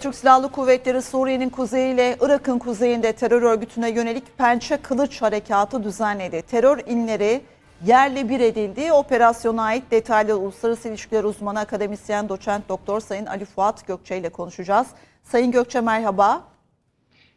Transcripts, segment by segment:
Türk Silahlı Kuvvetleri Suriye'nin kuzeyiyle Irak'ın kuzeyinde terör örgütüne yönelik Pençe Kılıç Harekatı düzenledi. Terör inleri yerle bir edildi. Operasyona ait detaylı uluslararası ilişkiler uzmanı akademisyen doçent doktor Sayın Ali Fuat Gökçe ile konuşacağız. Sayın Gökçe merhaba.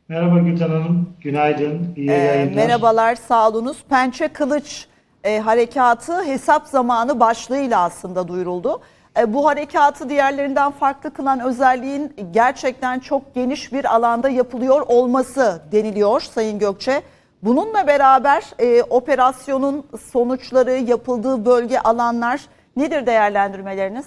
Merhaba Gülten Hanım, günaydın, iyi Ee, yayınlar. merhabalar sağ olunuz. Pençe Kılıç e, harekatı hesap zamanı başlığıyla aslında duyuruldu. E, bu harekatı diğerlerinden farklı kılan özelliğin gerçekten çok geniş bir alanda yapılıyor olması deniliyor Sayın Gökçe. Bununla beraber e, operasyonun sonuçları, yapıldığı bölge, alanlar nedir değerlendirmeleriniz?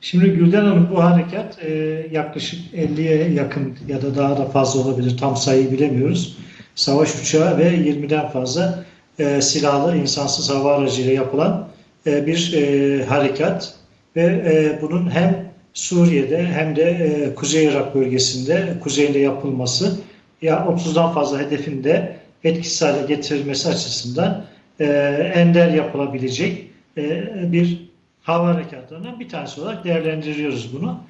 Şimdi Gülden Hanım bu harekat e, yaklaşık 50'ye yakın ya da daha da fazla olabilir, tam sayıyı bilemiyoruz. Savaş uçağı ve 20'den fazla e, silahlı insansız hava aracıyla yapılan e, bir e, harekat ve e, bunun hem Suriye'de hem de e, Kuzey Irak bölgesinde kuzeyinde yapılması ya 30'dan fazla hedefin de etkisiz hale getirilmesi açısından e, ender yapılabilecek e, bir hava harekatlarından bir tanesi olarak değerlendiriyoruz bunu.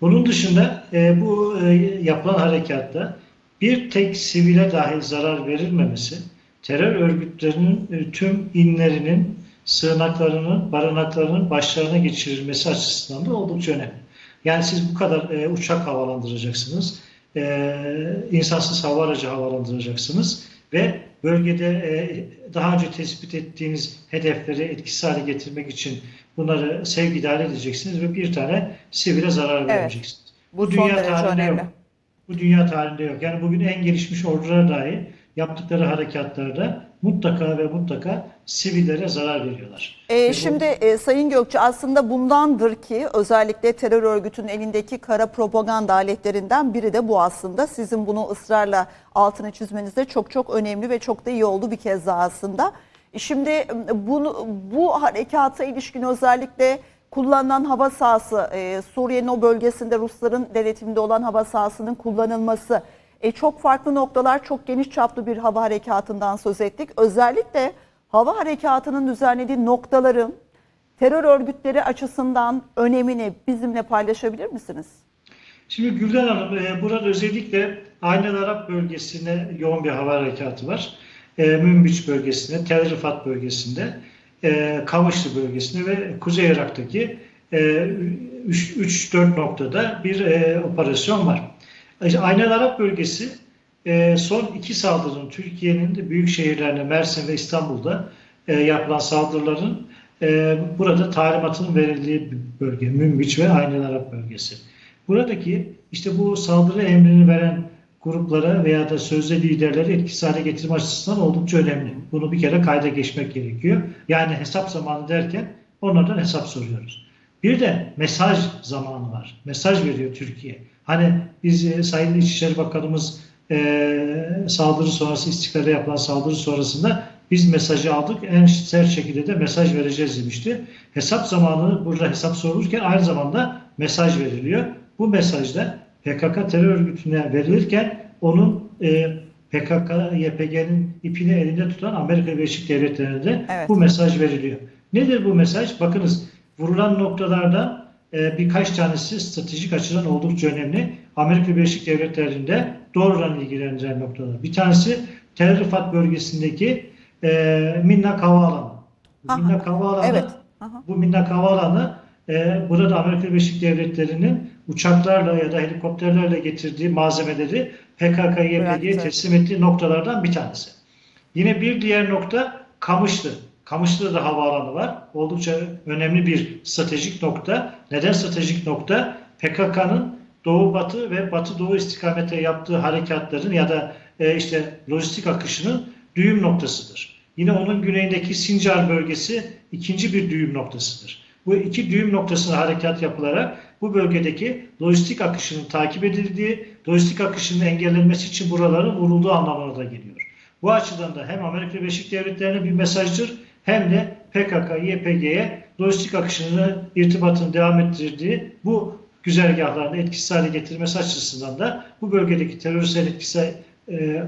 Bunun dışında e, bu e, yapılan harekatta bir tek sivile dahi zarar verilmemesi, terör örgütlerinin e, tüm inlerinin, sığınaklarının, barınaklarının başlarına geçirilmesi açısından da oldukça önemli. Yani siz bu kadar e, uçak havalandıracaksınız, e, insansız hava aracı havalandıracaksınız ve bölgede e, daha önce tespit ettiğiniz hedefleri etkisiz hale getirmek için bunları sevk idare edeceksiniz ve bir tane sivile zarar vermeyeceksiniz. Bu son dünya tarihinde önemli. yok. Bu dünya tarihinde yok. Yani bugün en gelişmiş ordular dahi yaptıkları harekatlarda mutlaka ve mutlaka sivillere zarar veriyorlar. Ee, Ve bu- şimdi e, Sayın Gökçe aslında bundandır ki özellikle terör örgütünün elindeki kara propaganda aletlerinden biri de bu aslında. Sizin bunu ısrarla altını çizmeniz de çok çok önemli ve çok da iyi oldu bir kez daha aslında. E, Şimdi e, bunu, bu harekata ilişkin özellikle kullanılan hava sahası, e, Suriye'nin o bölgesinde Rusların denetiminde olan hava sahasının kullanılması, e, çok farklı noktalar, çok geniş çaplı bir hava harekatından söz ettik. Özellikle hava harekatının düzenlediği noktaların terör örgütleri açısından önemini bizimle paylaşabilir misiniz? Şimdi Gülden Hanım, e, burada özellikle Aynel Arap bölgesine yoğun bir hava harekatı var. E, Münbiç bölgesinde, Tel Rifat bölgesinde, e, Kamışlı bölgesinde ve Kuzey Irak'taki e, 3-4 noktada bir e, operasyon var. İşte Aynel Arap bölgesi e, son iki saldırının Türkiye'nin de büyük şehirlerine Mersin ve İstanbul'da e, yapılan saldırıların e, burada talimatının verildiği bölge. Münbiç ve Aynel Arap bölgesi. Buradaki işte bu saldırı emrini veren gruplara veya da sözde liderleri etkisiz hale getirme açısından oldukça önemli. Bunu bir kere kayda geçmek gerekiyor. Yani hesap zamanı derken onlardan hesap soruyoruz. Bir de mesaj zamanı var. Mesaj veriyor Türkiye. Hani biz e, Sayın İçişleri Bakanımız e, saldırı sonrası istiklale yapılan saldırı sonrasında biz mesajı aldık. En sert şekilde de mesaj vereceğiz demişti. Hesap zamanı burada hesap sorulurken aynı zamanda mesaj veriliyor. Bu mesajda PKK terör örgütüne verilirken onun e, PKK, YPG'nin ipini elinde tutan Amerika Birleşik Devletleri'ne de Evet. bu mesaj veriliyor. Nedir bu mesaj? Bakınız vurulan noktalardan e, birkaç tanesi stratejik açıdan oldukça önemli. Amerika Birleşik Devletleri'nde doğrudan ilgilendiren noktalar. Bir tanesi Tel Rifat bölgesindeki e, Minnak Havaalanı. Aha, Minnak Havaalanı evet. Aha. bu Minnak Havaalanı e, burada Amerika Birleşik Devletleri'nin uçaklarla ya da helikopterlerle getirdiği malzemeleri PKK-YPG'ye teslim ettiği noktalardan bir tanesi. Yine bir diğer nokta Kamışlı. Kamışlı'da da havaalanı var. Oldukça önemli bir stratejik nokta. Neden stratejik nokta? PKK'nın doğu batı ve batı doğu istikamete yaptığı harekatların ya da e, işte lojistik akışının düğüm noktasıdır. Yine onun güneyindeki Sincar bölgesi ikinci bir düğüm noktasıdır. Bu iki düğüm noktasına harekat yapılarak bu bölgedeki lojistik akışının takip edildiği, lojistik akışının engellenmesi için buraların vurulduğu anlamına da geliyor. Bu açıdan da hem Amerika Birleşik Devletleri'ne bir mesajdır hem de PKK, YPG'ye lojistik akışını, irtibatını devam ettirdiği bu güzergahlarını etkisiz hale getirmesi açısından da bu bölgedeki teröristlerin etkisi, e,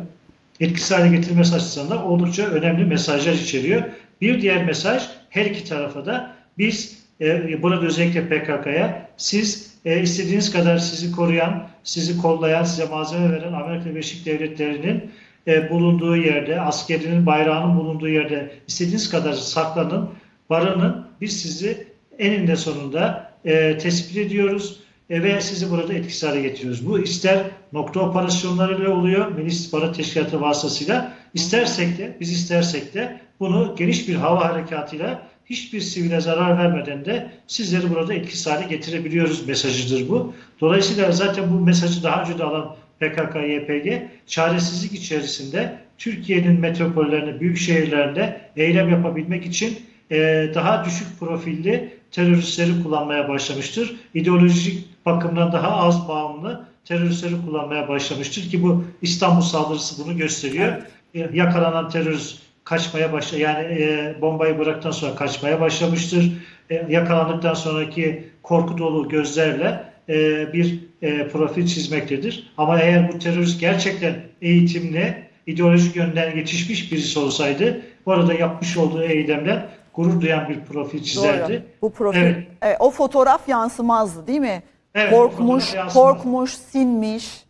etkisiz hale getirmesi açısından da oldukça önemli mesajlar içeriyor. Bir diğer mesaj her iki tarafa da biz e, burada özellikle PKK'ya siz e, istediğiniz kadar sizi koruyan, sizi kollayan, size malzeme veren Amerika Birleşik Devletleri'nin e, bulunduğu yerde, askerinin bayrağının bulunduğu yerde istediğiniz kadar saklanın, barının. Biz sizi eninde sonunda e, tespit ediyoruz e, ve sizi burada etkisiz hale getiriyoruz. Bu ister nokta operasyonlarıyla oluyor, Milli İstihbarat Teşkilatı vasıtasıyla, istersek de, biz istersek de bunu geniş bir hava harekatıyla hiçbir sivile zarar vermeden de sizleri burada etkisiz hale getirebiliyoruz mesajıdır bu. Dolayısıyla zaten bu mesajı daha önce de alan PKK, YPG çaresizlik içerisinde Türkiye'nin metropollerinde, büyük şehirlerinde eylem yapabilmek için e, daha düşük profilli teröristleri kullanmaya başlamıştır. İdeolojik bakımdan daha az bağımlı teröristleri kullanmaya başlamıştır ki bu İstanbul saldırısı bunu gösteriyor. E, yakalanan terörist kaçmaya başla yani e, bombayı bıraktıktan sonra kaçmaya başlamıştır. E, yakalandıktan sonraki korku dolu gözlerle e, bir e, profil çizmektedir. Ama eğer bu terörist gerçekten eğitimli, ideolojik yönden yetişmiş birisi olsaydı orada yapmış olduğu eylemden gurur duyan bir profil çizerdi. Doğru. Bu profil, Evet. Evet, o fotoğraf yansımazdı değil mi? Evet, korkmuş, korkmuş, sinmiş.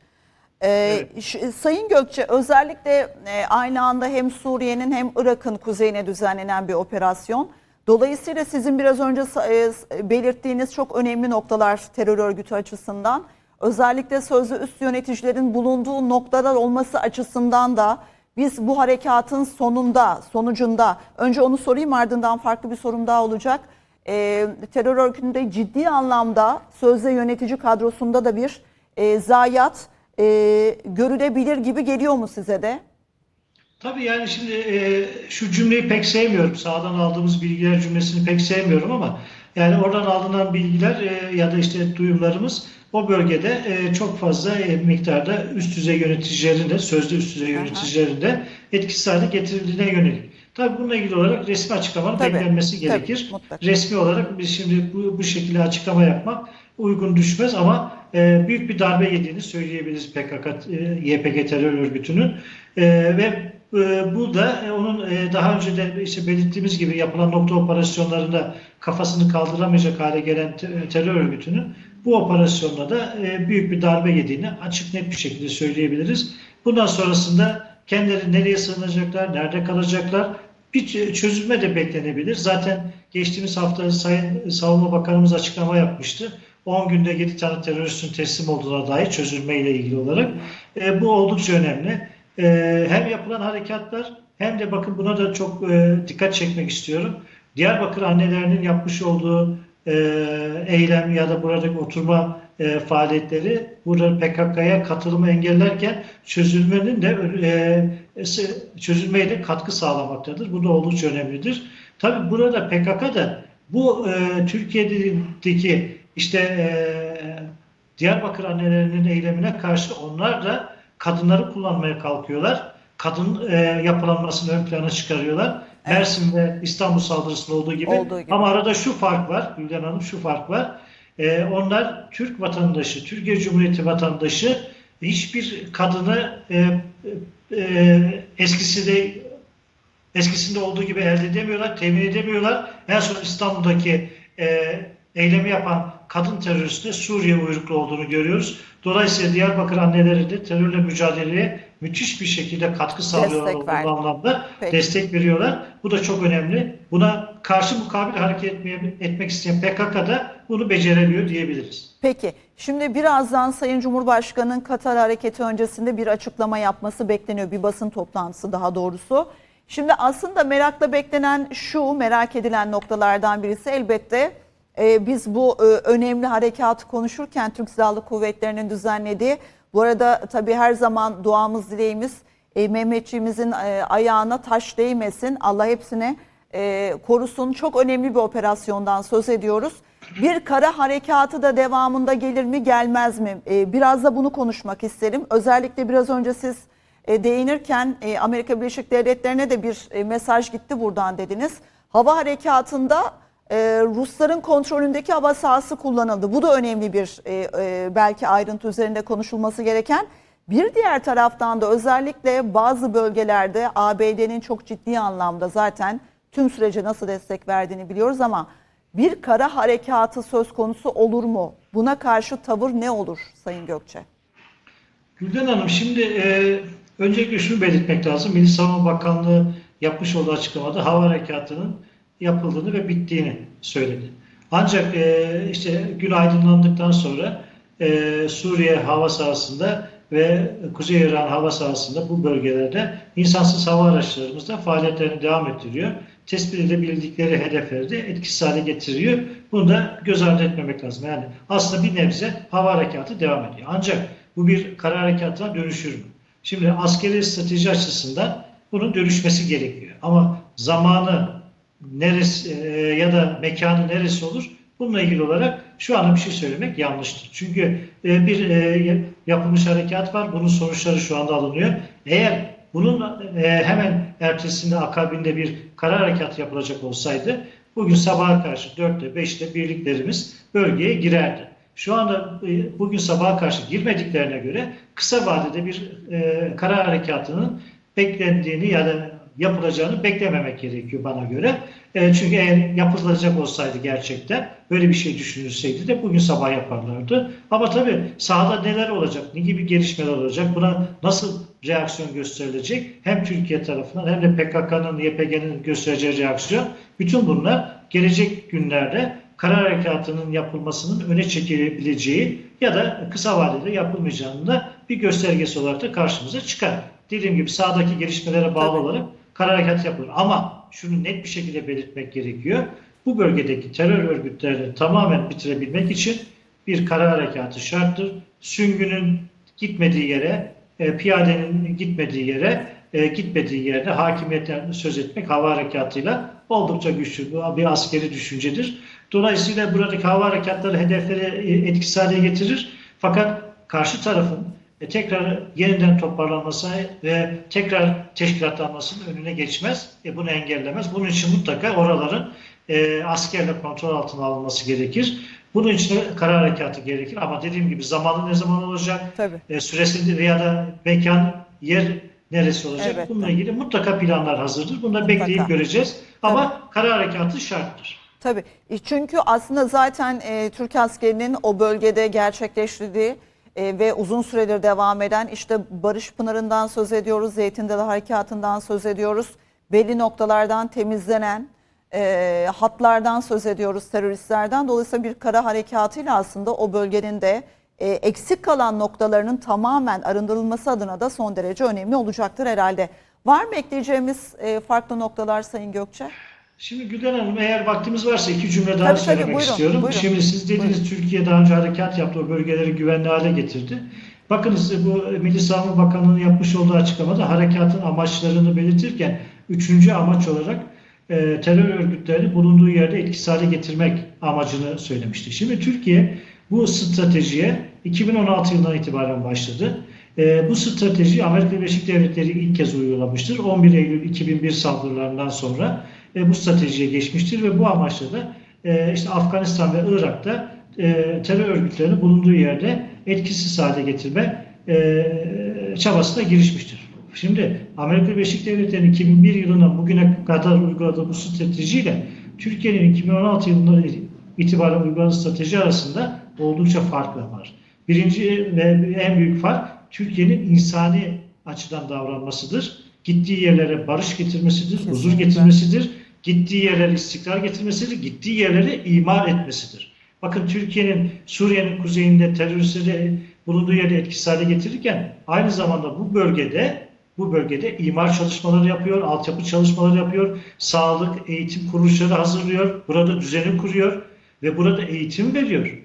Ee, Evet. şu- Sayın Gökçe özellikle e, aynı anda hem Suriye'nin hem Irak'ın kuzeyine düzenlenen bir operasyon. Dolayısıyla sizin biraz önce e, s- belirttiğiniz çok önemli noktalar terör örgütü açısından. Özellikle sözlü üst yöneticilerin bulunduğu noktalar olması açısından da biz bu harekatın sonunda, sonucunda, önce onu sorayım ardından farklı bir sorum daha olacak. Ee, terör örgütünde ciddi anlamda sözde yönetici kadrosunda da bir e, zayiat e, görülebilir gibi geliyor mu size de? Tabii yani şimdi e, şu cümleyi pek sevmiyorum. Sağdan aldığımız bilgiler cümlesini pek sevmiyorum ama yani oradan alınan bilgiler e, ya da işte duyumlarımız o bölgede e, çok fazla e, miktarda üst düzey yöneticilerin de sözde üst düzey yöneticilerin de etkisiz hale getirildiğine yönelik. Tabii bununla ilgili olarak resmi açıklamanın Tabii, beklenmesi tabii, gerekir. mutlaka. Resmi olarak biz şimdi bu, bu şekilde açıklama yapmak uygun düşmez ama e, büyük bir darbe yediğini söyleyebiliriz PKK, e, YPG terör örgütünün E, ve bu da e, onun e, daha önce de işte belirttiğimiz gibi yapılan nokta operasyonlarında kafasını kaldıramayacak hale gelen te- terör örgütünün bu operasyonla da e, büyük bir darbe yediğini açık net bir şekilde söyleyebiliriz. Bundan sonrasında kendileri nereye sığınacaklar, nerede kalacaklar bir çözülme de beklenebilir. Zaten geçtiğimiz hafta Sayın Savunma Bakanımız açıklama yapmıştı. 10 günde 7 tane teröristin teslim olduğuna dair çözülme ile ilgili olarak. E, bu oldukça önemli. E, hem yapılan harekatlar hem de bakın buna da çok e, dikkat çekmek istiyorum. Diyarbakır annelerinin yapmış olduğu e, eylem ya da buradaki oturma e, faaliyetleri burada PKK'ya katılımı engellerken çözülmenin de e, s- çözülmeye de katkı sağlamaktadır. Bu da oldukça önemlidir. Tabii burada PKK da bu e, Türkiye'deki işte e, Diyarbakır annelerinin eylemine karşı onlar da kadınları kullanmaya kalkıyorlar. Kadın e, yapılanmasını ön plana çıkarıyorlar. Evet. Mersin'de İstanbul saldırısında olduğu gibi. Olduğu gibi. Ama arada şu fark var, Gülden Hanım şu fark var. E, onlar Türk vatandaşı, Türkiye Cumhuriyeti vatandaşı hiçbir kadını e, e, eskisi de eskisinde olduğu gibi elde edemiyorlar, temin edemiyorlar. En son İstanbul'daki e, eylemi yapan kadın teröristin Suriye uyruklu olduğunu görüyoruz. Dolayısıyla Diyarbakır anneleri de terörle mücadeleye müthiş bir şekilde katkı sağlıyorlar Destek bu anlamda. Peki. Destek veriyorlar. Bu da çok önemli. Buna karşı mukabil hareket etmeye, etmek isteyen PKK da bunu becerebiliyor diyebiliriz. Peki şimdi birazdan Sayın Cumhurbaşkanı'nın Katar hareketi öncesinde bir açıklama yapması bekleniyor. Bir basın toplantısı daha doğrusu. Şimdi aslında merakla beklenen şu merak edilen noktalardan birisi elbette e, biz bu e, önemli harekatı konuşurken Türk Silahlı Kuvvetleri'nin düzenlediği bu arada tabii her zaman duamız dileğimiz e, Mehmetçiğimizin e, ayağına taş değmesin. Allah hepsine korusun. Çok önemli bir operasyondan söz ediyoruz. Bir kara harekatı da devamında gelir mi gelmez mi? E, biraz da bunu konuşmak isterim. Özellikle biraz önce siz değinirken Amerika Birleşik Devletleri'ne de bir mesaj gitti buradan dediniz. Hava harekatında e, Rusların kontrolündeki hava sahası kullanıldı. Bu da önemli bir e, e, belki ayrıntı üzerinde konuşulması gereken. Bir diğer taraftan da özellikle bazı bölgelerde ABD'nin çok ciddi anlamda zaten tüm sürece nasıl destek verdiğini biliyoruz ama bir kara harekatı söz konusu olur mu? Buna karşı tavır ne olur Sayın Gökçe? Gülden Hanım şimdi e, öncelikle şunu belirtmek lazım. Milli Savunma Bakanlığı yapmış olduğu açıklamada hava harekatının yapıldığını ve bittiğini söyledi. Ancak e, işte gün aydınlandıktan sonra e, Suriye hava sahasında ve Kuzey İran hava sahasında bu bölgelerde insansız hava araçlarımız da faaliyetlerini devam ettiriyor. Tespit edebildikleri hedefleri de etkisiz hale getiriyor. Bunu da göz ardı etmemek lazım. Yani aslında bir nebze hava harekatı devam ediyor. Ancak bu bir kara harekatına dönüşür mü? Şimdi askeri strateji açısından bunun dönüşmesi gerekiyor. Ama zamanı neresi e, ya da mekanı neresi olur? Bununla ilgili olarak şu anda bir şey söylemek yanlıştır. Çünkü e, bir e, yapılmış harekat var. Bunun sonuçları şu anda alınıyor. Eğer bunun e, hemen ertesinde akabinde bir karar harekat yapılacak olsaydı bugün sabaha karşı 4'te 5'te birliklerimiz bölgeye girerdi. Şu anda e, bugün sabaha karşı girmediklerine göre kısa vadede bir e, karar harekatının beklendiğini ya da yapılacağını beklememek gerekiyor bana göre. E, çünkü eğer yapılacak olsaydı gerçekten böyle bir şey düşünülseydi de bugün sabah yaparlardı. Ama tabii sahada neler olacak, ne gibi gelişmeler olacak, buna nasıl reaksiyon gösterilecek hem Türkiye tarafından hem de PKK'nın, YPG'nin göstereceği reaksiyon bütün bunlar gelecek günlerde karar harekatının yapılmasının öne çekilebileceği ya da kısa vadede yapılmayacağının da bir göstergesi olarak da karşımıza çıkar. Dediğim gibi sahadaki gelişmelere bağlı Tabii. olarak karar harekatı yapılır. Ama şunu net bir şekilde belirtmek gerekiyor. Bu bölgedeki terör örgütlerini tamamen bitirebilmek için bir karar harekatı şarttır. Süngünün gitmediği yere, e, piyadenin gitmediği yere, e, gitmediği yerde hakimiyetten söz etmek hava harekatıyla oldukça güçlü. Bir askeri düşüncedir. Dolayısıyla buradaki hava harekatları hedefleri e, etkisiz hale getirir. Fakat karşı tarafın e, tekrar yeniden toparlanması ve tekrar teşkilatlanmasının önüne geçmez. E, bunu engellemez. Bunun için mutlaka oraların e, askerle kontrol altına alınması gerekir. Bunun için de karar harekatı gerekir. Ama dediğim gibi zamanı ne zaman olacak, Tabii. e, süresi ya da mekan, yer neresi olacak? Elbette. Bununla ilgili mutlaka planlar hazırdır. Bunu da Mutlaka. bekleyip göreceğiz. Ama karar harekatı şarttır. Tabii. E, Çünkü aslında zaten e, Türk askerinin o bölgede gerçekleştirdiği e, ve uzun süredir devam eden işte Barış Pınarı'ndan söz ediyoruz, Zeytin Dalı Harekatı'ndan söz ediyoruz. Belli noktalardan temizlenen e, hatlardan söz ediyoruz teröristlerden. Dolayısıyla bir kara harekatıyla aslında o bölgenin de e, eksik kalan noktalarının tamamen arındırılması adına da son derece önemli olacaktır herhalde. Var mı ekleyeceğimiz e, farklı noktalar Sayın Gökçe? Şimdi Gülen Hanım eğer vaktimiz varsa iki cümle daha Tabii, tabii, söylemek buyurun, istiyorum. buyurun. Şimdi siz dediniz Türkiye daha önce harekat yaptı, o bölgeleri güvenli hale getirdi. Bakınız bu Milli Savunma Bakanlığı'nın yapmış olduğu açıklamada harekatın amaçlarını belirtirken üçüncü amaç olarak e, terör örgütlerini bulunduğu yerde etkisiz hale getirmek amacını söylemişti. Şimdi Türkiye bu stratejiye 2016 yılından itibaren başladı. E, bu strateji Amerika Birleşik Devletleri ilk kez uygulamıştır. 11 Eylül 2001 saldırılarından sonra e, bu stratejiye geçmiştir ve bu amaçla da e, işte Afganistan ve Irak'ta e, terör örgütlerinin bulunduğu yerde etkisiz hale getirme e, çabasına girişmiştir. Şimdi Amerika Birleşik Devletleri'nin 2001 yılından bugüne kadar uyguladığı bu stratejiyle Türkiye'nin 2016 yılından itibaren uyguladığı strateji arasında oldukça farklar var. Birinci ve en büyük fark Türkiye'nin insani açıdan davranmasıdır. Gittiği yerlere barış getirmesidir, huzur Kesinlikle. getirmesidir. Gittiği yerlere istikrar getirmesidir, gittiği yerlere imar etmesidir. Bakın Türkiye'nin Suriye'nin kuzeyinde teröristleri bulunduğu yerde etkisiz hale getirirken aynı zamanda bu bölgede bu bölgede imar çalışmaları yapıyor, altyapı çalışmaları yapıyor, sağlık, eğitim kuruluşları hazırlıyor, burada düzeni kuruyor ve burada eğitim veriyor.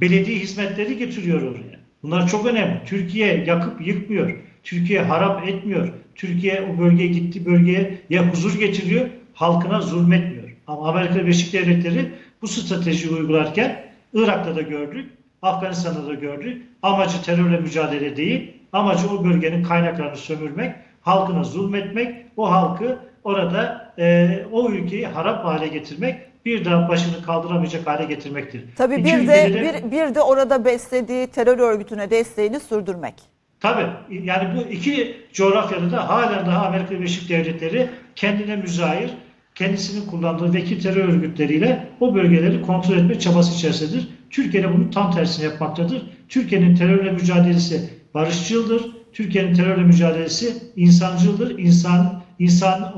Belediye hizmetleri getiriyor oraya. Bunlar çok önemli. Türkiye yakıp yıkmıyor. Türkiye harap etmiyor. Türkiye o bölgeye gittiği bölgeye ya huzur getiriyor, halkına zulmetmiyor. Ama Amerika Birleşik Devletleri bu stratejiyi uygularken Irak'ta da gördük, Afganistan'da da gördük. Amacı terörle mücadele değil, amacı o bölgenin kaynaklarını sömürmek, halkına zulmetmek, o halkı orada e, o ülkeyi harap hale getirmek, bir daha başını kaldıramayacak hale getirmektir. Tabii İki bir de bir, bir de orada beslediği terör örgütüne desteğini sürdürmek. Tabii yani bu iki coğrafyada da halen daha Amerika Birleşik Devletleri kendine müzahir kendisinin kullandığı vekil terör örgütleriyle o bölgeleri kontrol etme çabası içerisindedir. Türkiye de bunun tam tersini yapmaktadır. Türkiye'nin terörle mücadelesi barışçıldır. Türkiye'nin terörle mücadelesi insancıldır. İnsan insan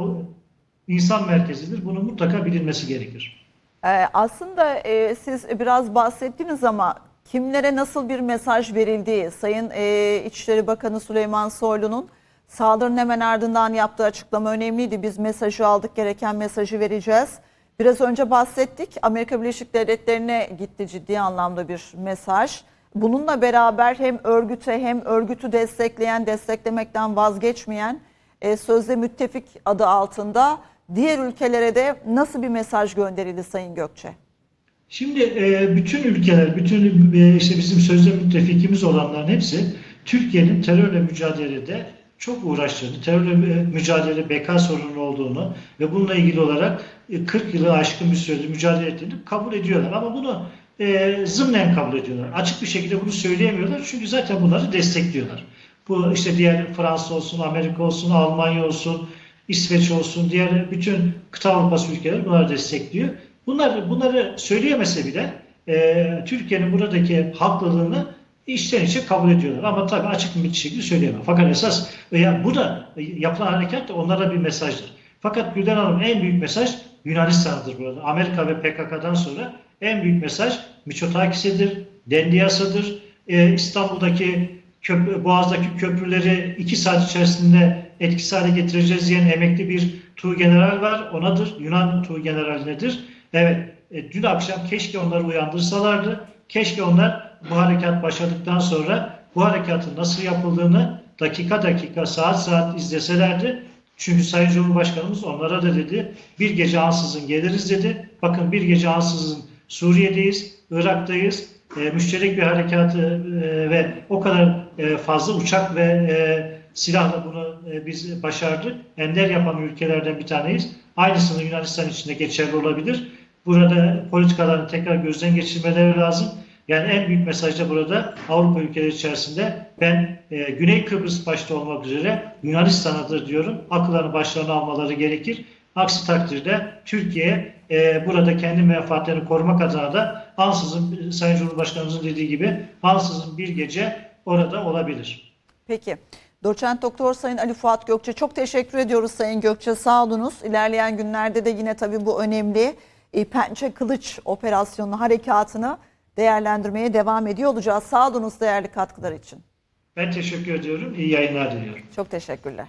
insan merkezidir. Bunun mutlaka bilinmesi gerekir. Ee, aslında e, siz biraz bahsettiniz ama kimlere nasıl bir mesaj verildiği Sayın e, İçişleri Bakanı Süleyman Soylu'nun saldırının hemen ardından yaptığı açıklama önemliydi. Biz mesajı aldık, gereken mesajı vereceğiz. Biraz önce bahsettik. Amerika Birleşik Devletleri'ne gitti ciddi anlamda bir mesaj. Bununla beraber hem örgüte hem örgütü destekleyen, desteklemekten vazgeçmeyen e, sözde müttefik adı altında diğer ülkelere de nasıl bir mesaj gönderildi Sayın Gökçe? Şimdi e, bütün ülkeler, bütün e, işte bizim sözde müttefikimiz olanların hepsi Türkiye'nin terörle mücadelede çok uğraştığını, terörle e, mücadele beka sorunu olduğunu ve bununla ilgili olarak e, 40 yılı aşkın bir süredir mücadele ettiğini kabul ediyorlar. Ama bunu e, zımnen kabul ediyorlar. Açık bir şekilde bunu söyleyemiyorlar çünkü zaten bunları destekliyorlar. Bu işte diğer Fransa olsun, Amerika olsun, Almanya olsun, İsveç olsun, diğer bütün kıta Avrupası ülkeleri bunları destekliyor. Bunlar bunları söyleyemese bile e, Türkiye'nin buradaki haklılığını içten içe kabul ediyorlar. Ama tabii açık bir şekilde söyleyemem. Fakat esas veya bu da e, yapılan harekat da onlara bir mesajdır. Fakat Gülden Hanım en büyük mesaj Yunanistan'dır burada. Amerika ve PKK'dan sonra en büyük mesaj Miçotakis'idir, Dendiyas'ıdır. E, İstanbul'daki köprü, Boğaz'daki köprüleri iki saat içerisinde etkisiz hale getireceğiz diyen emekli bir Tuğgeneral var. Onadır. Yunan Tuğgeneralinedir. Evet. E, dün akşam keşke onları uyandırsalardı. Keşke onlar bu harekat başladıktan sonra bu harekatın nasıl yapıldığını dakika dakika saat saat izleselerdi. Çünkü Sayın Cumhurbaşkanımız onlara da dedi bir gece ansızın geliriz dedi. Bakın bir gece ansızın Suriye'deyiz, Irak'tayız. E, müşterek bir harekatı e, ve o kadar e, fazla uçak ve e, silahla bunu e, biz başardık. Ender yapan ülkelerden bir taneyiz. Aynısını Yunanistan için de geçerli olabilir. Burada politikalarını tekrar gözden geçirmeleri lazım. Yani en büyük mesaj da burada Avrupa ülkeleri içerisinde ben e, Güney Kıbrıs başta olmak üzere Yunanistan'adır diyorum. Akıllarını başlarına almaları gerekir. Aksi takdirde Türkiye e, burada kendi menfaatlerini korumak adına da ansızın Sayın Cumhurbaşkanımızın dediği gibi ansızın bir gece orada olabilir. Peki. Doçent Doktor Sayın Ali Fuat Gökçe çok teşekkür ediyoruz Sayın Gökçe sağ olunuz. İlerleyen günlerde de yine tabii bu önemli e, Pençe Kılıç operasyonu harekatını değerlendirmeye devam ediyor olacağız. Sağ olunuz değerli katkılar için. Ben teşekkür ediyorum. İyi yayınlar diliyorum. Çok teşekkürler.